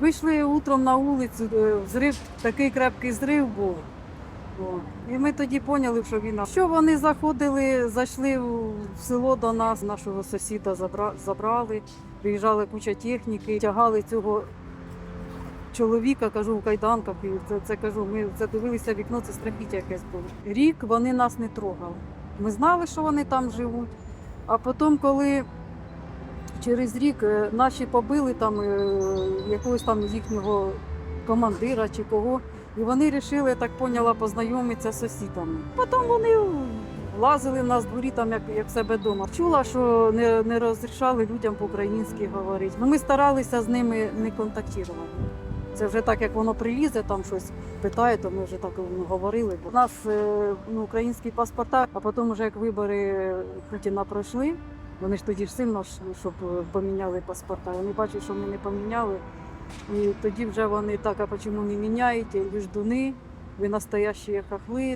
Вийшли утром на вулицю, е, взрив, такий крепкий зрив був. І ми тоді поняли, що війна. Що вони заходили, зайшли в село до нас, нашого сусіда забрали, приїжджала куча техніки, тягали цього чоловіка, кажу, в кайданках. І це, це кажу, ми дивилися вікно, це страхіття якесь було. Рік вони нас не трогали. Ми знали, що вони там живуть. А потім, коли через рік е, наші побили там е, якогось там їхнього командира чи кого, і вони вирішили, я так поняла, познайомитися з сусідами. Потім вони лазили в нас в дворі, там як, як себе вдома. Чула, що не, не розрішали людям по-українськи говорити. Ну, ми старалися з ними не контактувати. Це вже так, як воно прилізе, там щось питає, то ми вже так ну, говорили. У нас е, ну, українські паспорта, а потім, вже як вибори Путіна пройшли, вони ж тоді ж сильно ж, щоб е, поміняли паспорта. Вони бачать, що ми не поміняли. І тоді вже вони так, а чому не міняєте? Ви ж дуни, ви настоящі хахли.